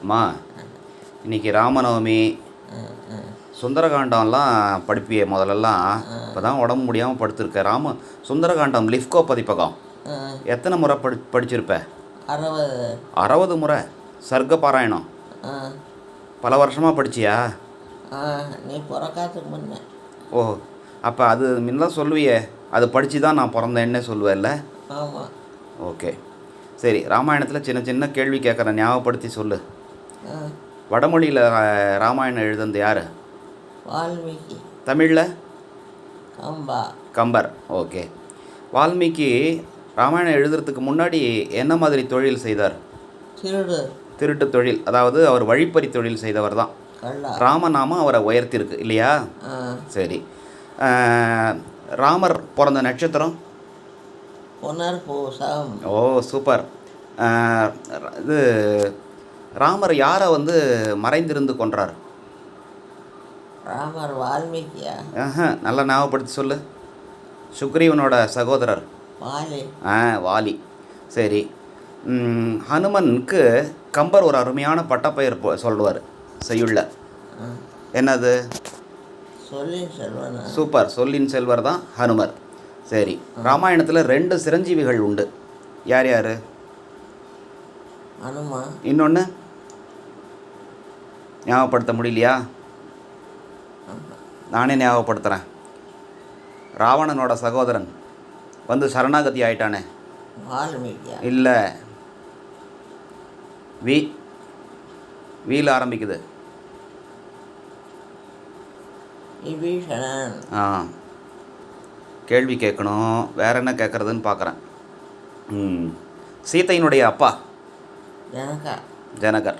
அம்மா இன்னைக்கு ராமநவமி. சுந்தரகாண்டம்லாம் படிப்பியே முதல்லலாம். இப்போ தான் உடம்பு முடியாமல் படுத்திருக்க. ராம சுந்தரகாண்டம் லிஃப்கோ பதிப்பகம். எத்தனை முறை படி படிச்சிருப்ப? அறுபது. அறுபது முறை. சர்க்க பாராயணம் பல வருஷமாக படிச்சியா? நீ பிறக்காதுக்கு முன்னே. ஓ அப்போ அது முன்னதான் சொல்லுவியே. அது படித்து தான் நான் பிறந்தேன்னே சொல்லுவேல்ல? ஆமாம் ஓகே. சரி ராமாயணத்தில் சின்ன சின்ன கேள்வி கேட்குறேன். ஞாபகப்படுத்தி சொல்லு. வடமொழியில் ராமாயணம் எழுதுனது யார்? வால்மீகி. தமிழில்? கம்பா. கம்பர். ஓகே. வால்மீகி ராமாயணம் எழுதுறதுக்கு முன்னாடி என்ன மாதிரி தொழில் செய்தார்? திருடு. திருட்டு தொழில். அதாவது அவர் வழிப்பறி தொழில் செய்தவர் தான். ராமநாமம் அவரை உயர்த்திருக்கு இல்லையா? சரி. ராமர் பிறந்த நட்சத்திரம்? புனர்பூசம். ஓ சூப்பர். இது ராமர் யாரை வந்து மறைந்திருந்து கொன்றார்? ராமர் வால்மீகியா? ஆஹா, நல்லா ஞாபகப்படுத்தி சொல்லு. சுக்ரீவனோட சகோதரர். வாலி. ஆ வாலி. சரி. ஹனுமனுக்கு கம்பர் ஒரு அருமையான பட்டப்பெயர் சொல்லுவார் செய்யுள்ள. என்னது? சொல்லின் செல்வனா? சூப்பர். சொல்லின் செல்வர் தான் ஹனுமர். சரி. ராமாயணத்தில் ரெண்டு சிரஞ்சீவிகள் உண்டு. யார் யார்? இன்னொன்று ஞாபகப்படுத்த முடியலையா? நானே ஞாபகப்படுத்துகிறேன் ராவணனோட சகோதரன் வந்து சரணாகதி ஆயிட்டானே. இல்லை. வி வீல ஆரம்பிக்குது. ஆ. கேள்வி கேட்கணும். வேற என்ன கேட்குறதுன்னு பார்க்குறேன் ம். சீதையினுடைய அப்பா? ஜனகா ஜனகர்.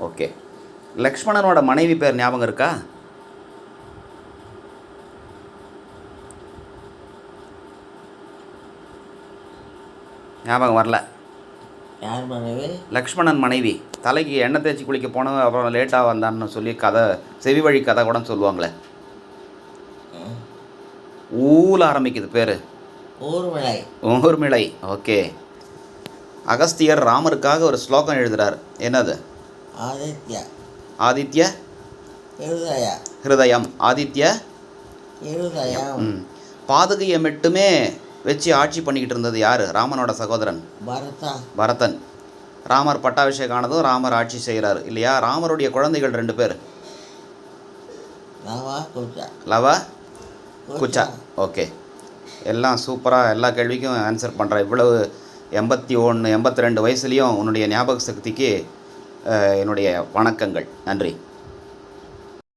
ஓகே. லக்ஷ்மணனோட மனைவி பேர் ஞாபகம் இருக்கா? ஞாபகம் வரல. யார் மனைவி? லக்ஷ்மணன் மனைவி. தலைக்கு எண்ணெய் தேய்ச்சி குளிக்க போனவன் அப்புறம் லேட்டாக வந்தான்னு சொல்லி கதை செவி வழி கதை கூட சொல்லுவாங்களே. ஊல ஆரம்பிக்குது பேர். ஊர்மிளை. ஊர்மிளை. ஓகே. அகஸ்தியர் ராமருக்காக ஒரு ஸ்லோகம் எழுதுறார். என்னது? ஆதித்யா. ஆதித்ய ஹிருதயம் ஆதித்ய. பாதுகையை மட்டுமே வச்சு ஆட்சி பண்ணிக்கிட்டு இருந்தது யார்? ராமனோட சகோதரன். பரதா. பரதன். ராமர் பட்டாபிஷேகம் ஆனதும் ராமர் ஆட்சி செய்கிறார். இல்லையா? ராமருடைய குழந்தைகள் ரெண்டு பேர். லவ குச்சா ஓகே. எல்லாம் சூப்பராக எல்லா கேள்விக்கும் ஆன்சர் பண்ணுற இவ்வளவு எண்பத்தி ஒன்று எண்பத்தி ரெண்டு வயசுலேயும் உன்னுடைய ஞாபக சக்திக்கு என்னுடைய வணக்கங்கள். நன்றி.